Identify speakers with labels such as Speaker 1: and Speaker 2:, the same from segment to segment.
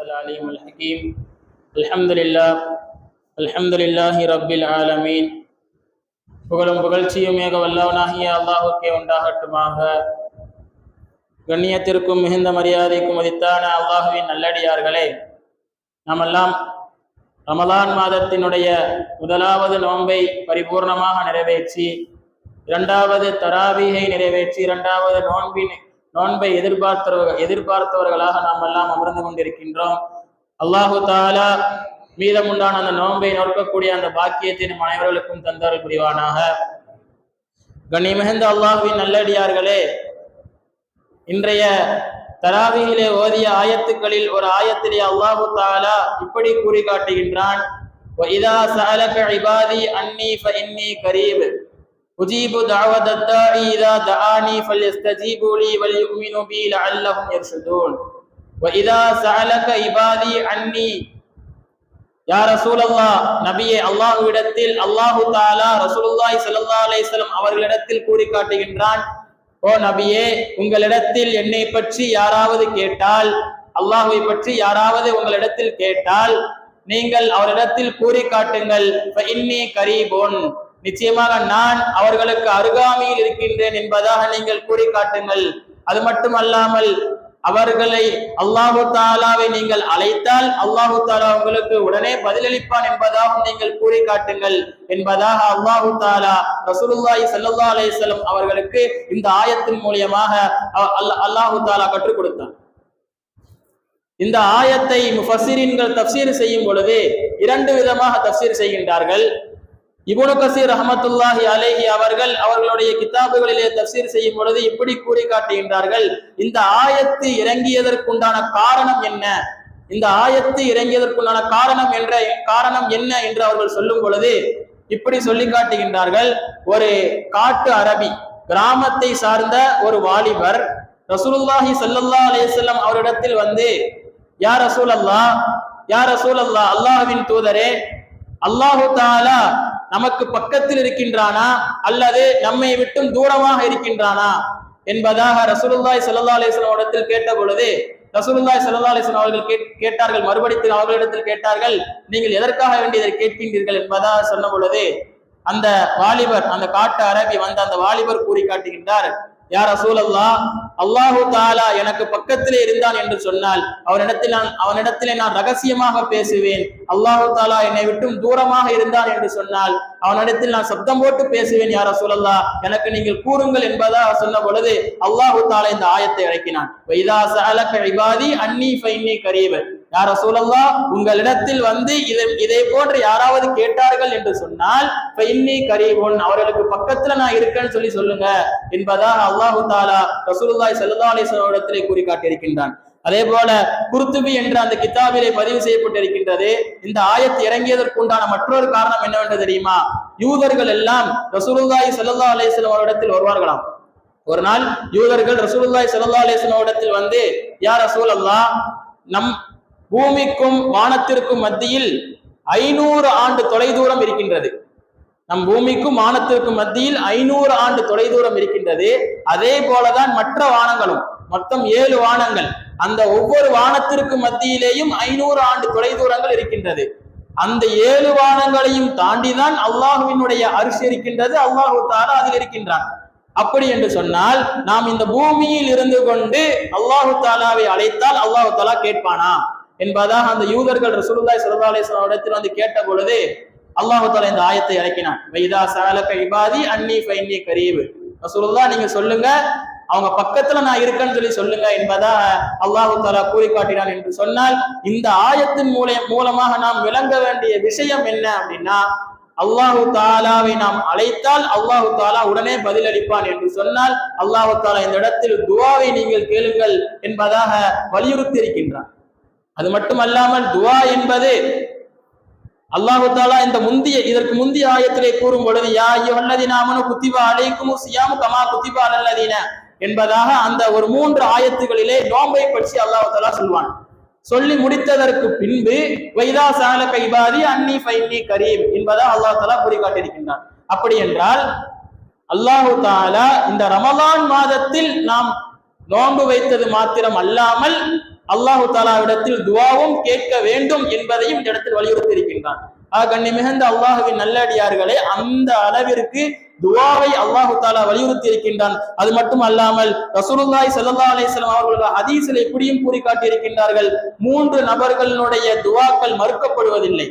Speaker 1: العليم الحكيم الحمد لله الحمد لله رب العالمين புகழும் புகழ்ச்சியும் ஏக வல்லவனாகிய அல்லாஹுக்கே உண்டாகட்டுமாக கண்ணியத்திற்கும் மிகுந்த மரியாதைக்கும் மதித்தான அல்லாஹுவின் நல்லடியார்களே நாமெல்லாம் ரமலான் மாதத்தினுடைய முதலாவது நோன்பை பரிபூர்ணமாக நிறைவேற்றி இரண்டாவது தராவீகை நிறைவேற்றி இரண்டாவது நோன்பின் நோன்பை எதிர்பார்த்தவர்கள் எதிர்பார்த்தவர்களாக நாம் எல்லாம் அமர்ந்து கொண்டிருக்கின்றோம். அல்லாஹு தாலா மீதமுண்டான அந்த நோன்பை நோக்கக்கூடிய அந்த பாக்கியத்தை நம் அனைவர்களுக்கும் தந்தார்கள் புரிவானாக. கண்ணி மிகுந்த அல்லாஹுவின் நல்லடியார்களே இன்றைய தராவியிலே ஓதிய ஆயத்துக்களில் ஒரு ஆயத்திலே அல்லாஹு தாலா இப்படி கூறி காட்டுகின்றான். இதா சஹலக இபாதி அன்னி ஃப இன்னி أُجِيبُ دَعْوَةَ الدَّاعِ إِذَا دَعَانِي فَلْيَسْتَجِيبُوا لِي وَلْيُؤْمِنُوا بِي لَعَلَّهُمْ يَرْشُدُونَ وَإِذَا سَأَلَكَ عِبَادِي أَنِّي யா ரசூலல்லா நபியே அல்லாஹுவிடத்தில் அல்லாஹு தாலா ரசூலுல்லாஹி ஸல்லல்லாஹு அலைஹி வஸல்லம் அவர்களிடத்தில் கூறி காட்டுகின்றான் ஓ நபியே உங்களிடத்தில் என்னை பற்றி யாராவது கேட்டால் அல்லாஹுவை பற்றி யாராவது உங்களிடத்தில் கேட்டால் நீங்கள் அவரிடத்தில் கூறி காட்டுங்கள் இன்னி கரீபோன் நிச்சயமாக நான் அவர்களுக்கு அருகாமையில் இருக்கின்றேன் என்பதாக நீங்கள் கூறி காட்டுங்கள் அது மட்டும் அல்லாமல் அவர்களை அல்லாஹு தாலாவை நீங்கள் அழைத்தால் அல்லாஹு தாலா உங்களுக்கு உடனே பதிலளிப்பான் என்பதாகவும் நீங்கள் கூறி காட்டுங்கள் என்பதாக அல்லாஹு தாலா ரசூலுல்லாஹி சல்லா அலைஹி அவர்களுக்கு இந்த ஆயத்தின் மூலியமாக அல்லாஹு தாலா கற்றுக் கொடுத்தார் இந்த ஆயத்தை முஃபசிரின்கள் தப்சீர் செய்யும் பொழுது இரண்டு விதமாக தப்சீர் செய்கின்றார்கள். இபுனு கசீர் ரஹமத்துல்லாஹி அலேஹி அவர்கள் அவர்களுடைய கிதாபுகளிலே தப்சீர் செய்யும் பொழுது இப்படி கூறி காட்டுகின்றார்கள் இந்த ஆயத்து இறங்கியதற்குண்டான காரணம் என்ன? இந்த ஆயத்து இறங்கியதற்குண்டான காரணம் என்ற காரணம் என்ன என்று அவர்கள் சொல்லும் பொழுது இப்படி சொல்லி காட்டுகின்றார்கள். ஒரு காட்டு அரபி கிராமத்தை சார்ந்த ஒரு வாலிபர் ரசூலுல்லாஹி சல்லல்லா அலேசல்லம் அவரிடத்தில் வந்து யார் ரசூல் அல்லா யார் ரசூல் அல்லா அல்லாஹுவின் தூதரே அல்லாஹு தாலா நமக்கு பக்கத்தில் இருக்கின்றானா? அல்லது நம்மை விட்டும் தூரமாக இருக்கின்றானா? என்பதாக ரசூலுல்லாய் சல்லா அலிஸ்லாம் இடத்தில் கேட்ட பொழுது ரசூலுல்லாய் சல்லா அலிஸ்லாம் அவர்கள் கேட்டார்கள். மறுபடித்து அவர்களிடத்தில் கேட்டார்கள் நீங்கள் எதற்காக வேண்டியதை கேட்கின்றீர்கள்? என்பதாக சொன்ன பொழுது அந்த வாலிபர் அந்த காட்டு அரபி வந்த அந்த வாலிபர் கூறி காட்டுகின்றார். யார் ரசூலல்லா அல்லாஹு தாலா எனக்கு பக்கத்திலே இருந்தான் என்று சொன்னால் அவனிடத்தில் நான் அவனிடத்திலே நான் ரகசியமாக பேசுவேன். அல்லாஹு தாலா என்னை விட்டும் தூரமாக இருந்தான் என்று சொன்னால் அவனிடத்தில் நான் சப்தம் போட்டு பேசுவேன் யார சொல்லல்லா எனக்கு நீங்கள் கூறுங்கள் என்பதாக சொன்ன பொழுது அல்லாஹு தாலா இந்த ஆயத்தை இறக்கினான். அன்னி ஃபைன்னி கரீவன் யார சூழல்லா உங்களிடத்தில் வந்து இதை இதை போன்று யாராவது கேட்டார்கள் என்று சொன்னால் இன்னி கரீபோன் அவர்களுக்கு பக்கத்துல நான் இருக்கேன்னு சொல்லி சொல்லுங்க என்பதாக அல்லாஹு தாலா ரசூலுல்லாய் சல்லா அலிஸ்வரத்திலே கூறி காட்டியிருக்கின்றான் அதே போல குருத்துபி என்ற அந்த கிதாபிலே பதிவு செய்யப்பட்டிருக்கின்றது. இந்த ஆயத்து இறங்கியதற்குண்டான மற்றொரு காரணம் என்னவென்று தெரியுமா? யூதர்கள் எல்லாம் ரசூலுல்லாய் சல்லா அலிஸ்லாம் அவரிடத்தில் வருவார்களாம். ஒரு நாள் யூதர்கள் ரசூலுல்லாய் சல்லா அலிஸ்லாம் இடத்தில் வந்து யார் ரசூல் அல்லா நம் பூமிக்கும் வானத்திற்கும் மத்தியில் ஐநூறு ஆண்டு தொலைதூரம் இருக்கின்றது. நம் பூமிக்கும் வானத்திற்கும் மத்தியில் ஐநூறு ஆண்டு தொலைதூரம் இருக்கின்றது. அதே போலதான் மற்ற வானங்களும் மொத்தம் ஏழு வானங்கள். அந்த ஒவ்வொரு வானத்திற்கும் மத்தியிலேயும் ஐநூறு ஆண்டு தொலைதூரங்கள் இருக்கின்றது. அந்த ஏழு வானங்களையும் தாண்டிதான் அல்லாஹுவினுடைய அரிசி இருக்கின்றது. அல்லாஹு தாரா அதில் இருக்கின்றான். அப்படி என்று சொன்னால் நாம் இந்த பூமியில் இருந்து கொண்டு அல்லாஹு தாலாவை அழைத்தால் அல்லாஹு தாலா கேட்பானா? என்பதாக அந்த யூதர்கள் ரசூலுல்லாய் சல்லா அலிஸ்லாம் இடத்தில் வந்து கேட்ட பொழுது அல்லாஹு தாலா இந்த ஆயத்தை இறக்கினான். வைதா சாலக இபாதி அன்னி ஃபைன்னி கரீபு. ரசூலுல்லா நீங்க சொல்லுங்க. அவங்க பக்கத்துல நான் இருக்கேன்னு சொல்லி சொல்லுங்க என்பதா அல்லாஹு தாலா கூறி காட்டினான் என்று சொன்னால் இந்த ஆயத்தின் மூலம் மூலமாக நாம் விளங்க வேண்டிய விஷயம் என்ன அப்படின்னா அல்லாஹு தாலாவை நாம் அழைத்தால் அல்லாஹு தாலா உடனே பதிலளிப்பான் என்று சொன்னால் அல்லாஹு தாலா இந்த இடத்தில் துவாவை நீங்கள் கேளுங்கள் என்பதாக வலியுறுத்தி இருக்கின்றான். அது மட்டுமல்லாமல் துவா என்பது அல்லாஹு தாலா இந்த முந்திய இதற்கு முந்தைய ஆயத்திலே கூறும் பொழுது யா ஐயவல்லதி நாமனு குத்திபா அலைக்கும் சியாமு கமா குத்திபா அல்லதீன என்பதாக அந்த ஒரு மூன்று ஆயத்துகளிலே நோம்பை பற்றி அல்லாஹு தாலா சொல்வான். சொல்லி முடித்ததற்கு பின்பு வைதா சால கைபாதி அன்னி ஃபைன்னி கரீம் என்பதா அல்லாஹு தாலா கூறி காட்டியிருக்கின்றான் அப்படி என்றால் அல்லாஹு தாலா இந்த ரமலான் மாதத்தில் நாம் நோன்பு வைத்தது மாத்திரம் அல்லாமல் அல்லாஹு தாலாவிடத்தில் துவாவும் கேட்க வேண்டும் என்பதையும் இந்த இடத்தில் வலியுறுத்தி இருக்கின்றான் ஆக கண்ணி மிகுந்த அல்லாஹுவின் நல்லடியார்களே அந்த அளவிற்கு துவாவை அல்லாஹு தாலா வலியுறுத்தி இருக்கின்றான் அது மட்டும் அல்லாமல் ரசூலுல்லாய் சல்லா அலிஸ்லாம் அவர்கள் ஹதீஸில் இப்படியும் கூறி காட்டியிருக்கின்றார்கள் மூன்று நபர்களினுடைய துவாக்கள் மறுக்கப்படுவதில்லை.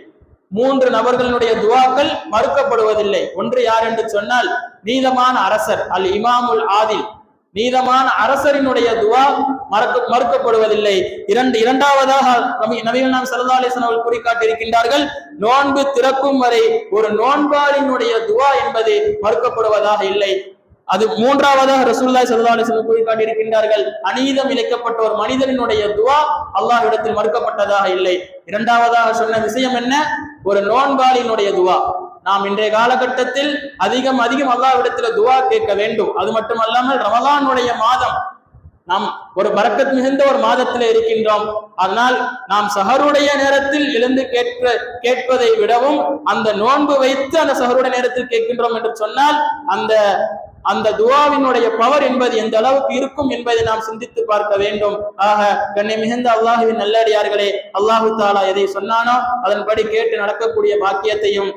Speaker 1: மூன்று நபர்களுடைய துவாக்கள் மறுக்கப்படுவதில்லை. ஒன்று யார் என்று சொன்னால் நீதமான அரசர் அல் இமாமுல் ஆதில். நீதமான அரசரினுடைய துவா மறக்க மறுக்கப்படுவதில்லை. இரண்டு இரண்டாவதாக நவீன நாம் சல்லா அலிஸ்லாம் அவர்கள் குறிக்காட்டிருக்கின்றார்கள் நோன்பு திறக்கும் வரை ஒரு நோன்பாளினுடைய துவா என்பது மறுக்கப்படுவதாக இல்லை. அது மூன்றாவதாக ரசூல்லாய் சல்லா அலிஸ்லாம் குறிக்காட்டியிருக்கின்றார்கள் அநீதம் இழைக்கப்பட்ட ஒரு மனிதனினுடைய துவா அல்லாஹ் இடத்தில் மறுக்கப்பட்டதாக இல்லை. இரண்டாவதாக சொன்ன விஷயம் என்ன? ஒரு நோன்பாளினுடைய துவா. நாம் இன்றைய காலகட்டத்தில் அதிகம் அதிகம் அல்லாஹ் இடத்துல துவா கேட்க வேண்டும். அது மட்டுமல்லாமல் ரமலானுடைய மாதம் நாம் ஒரு பறக்கத் மிகுந்த ஒரு மாதத்தில் இருக்கின்றோம். அதனால் நாம் சஹருடைய நேரத்தில் எழுந்து கேட்க கேட்பதை விடவும் அந்த நோன்பு வைத்து அந்த சஹருடைய நேரத்தில் கேட்கின்றோம் என்று சொன்னால் அந்த அந்த துவாவினுடைய பவர் என்பது எந்த அளவுக்கு இருக்கும் என்பதை நாம் சிந்தித்து பார்க்க வேண்டும். ஆக கண்ணை மிகுந்த அல்லாஹுவின் நல்லடியார்களே அல்லாஹு தாலா எதை சொன்னானோ அதன்படி கேட்டு நடக்கக்கூடிய பாக்கியத்தையும்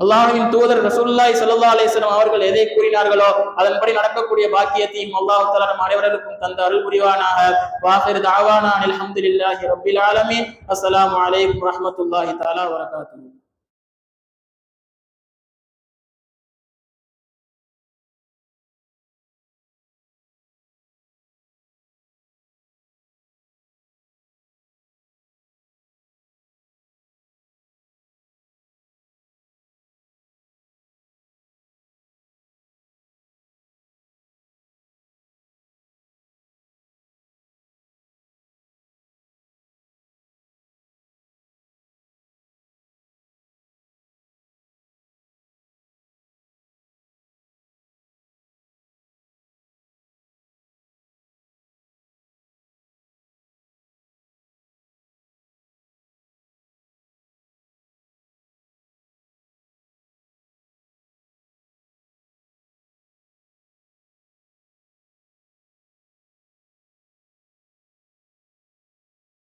Speaker 1: அல்லாஹுவின் தூதர் ரசூல்லாய் சல்லா அலிஸ்லாம் அவர்கள் எதை கூறினார்களோ அதன்படி நடக்கக்கூடிய பாக்கியத்தையும் அல்லாஹு தலா நம் அனைவருக்கும் தந்த அருள் புரிவானாக. வாஹிர் தாவானா அலமதுல்லாஹி ரபில் ஆலமீன். அஸ்லாம் அலைக்கும் வரஹ்மத்துல்லாஹி தாலா வரகாத்து